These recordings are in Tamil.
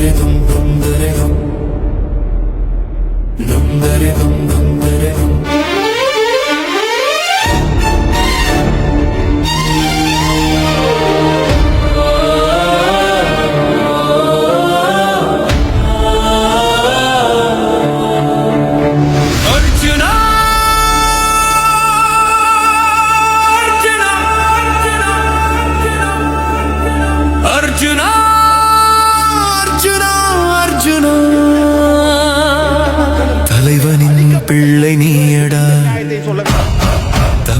ദും ദും ദരെ ദും ദും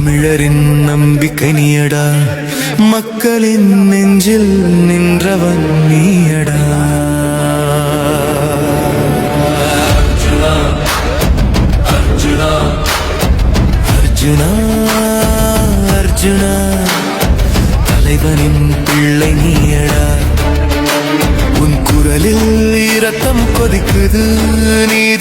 தமிழரின் நம்பிக்கை நீயடா. மக்களின் நெஞ்சில் நின்றவன் நீயடா. அர்ஜுனா அர்ஜுனா அர்ஜுனா அர்ஜுனா. தலைவனின் பிள்ளை நீயடா. உன் குரலில் இரத்தம் கொதிக்குது நீதிய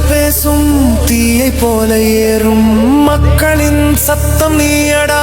பேசும் தீயை போல ஏறும் மக்களின் சத்தம் நீயடா.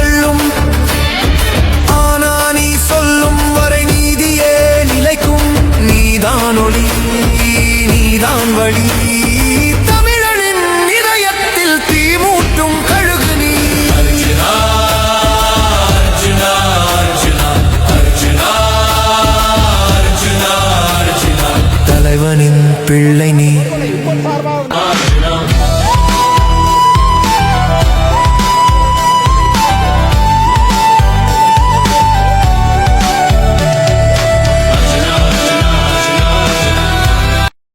நீதான் வழி. தமிழனின் இதயத்தில் தீ மூட்டும் கழுகு நீ. தலைவனின் பிள்ளை நீ.